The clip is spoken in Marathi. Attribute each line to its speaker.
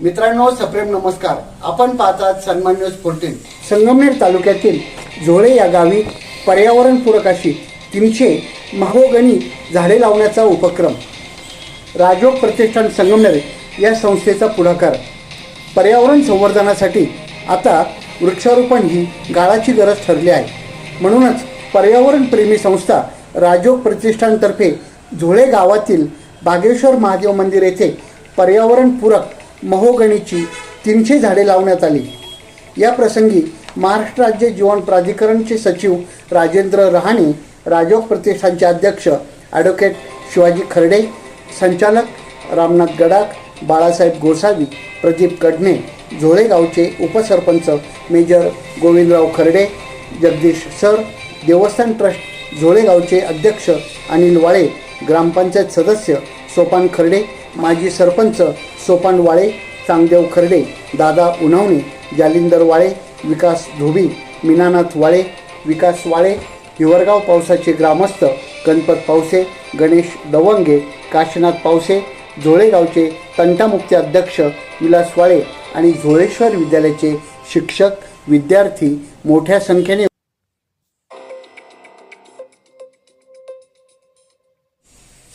Speaker 1: मित्रांनो सप्रेम नमस्कार. आपण पाहतात सन्मान न्यूज फोर्टीन संगमनेर तालुक्यातील झोळे या गावी पर्यावरणपूरक अशी तीनशे महोगणी झाडे लावण्याचा उपक्रम. राजोग प्रतिष्ठान संगमनेर या संस्थेचा पुढाकार. पर्यावरण संवर्धनासाठी आता वृक्षारोपण ही गाळाची गरज ठरली आहे. म्हणूनच पर्यावरणप्रेमी संस्था राजोग प्रतिष्ठानतर्फे झोळे गावातील बागेश्वर महादेव मंदिर येथे पर्यावरणपूरक महोगणीची तीनशे झाडे लावण्यात आली. या प्रसंगी महाराष्ट्र राज्य जीवन प्राधिकरणचे सचिव राजेंद्र रहाणे राजोग प्रतिष्ठानचे अध्यक्ष ॲडव्होकेट शिवाजी खर्डे संचालक रामनाथ गडाख बाळासाहेब गोसावी प्रदीप कडणे झोळेगावचे उपसरपंच मेजर गोविंदराव खर्डे जगदीश सर देवस्थान ट्रस्ट झोळेगावचे अध्यक्ष अनिल वाळे ग्रामपंचायत सदस्य सोपान खर्डे माजी सरपंच सोपान वाळे चांगदेव खर्डे दादा उन्हावणे जालिंदर वाळे विकास धोबी मीनानाथ वाळे विकास वाळे हिवरगाव पावसाचे ग्रामस्थ गणपत पावसे गणेश दवंगे काशीनाथ पावसे झोळेगावचे तंटामुक्ती अध्यक्ष विलास वाळे आणि झोळेश्वर विद्यालयाचे शिक्षक विद्यार्थी मोठ्या संख्येने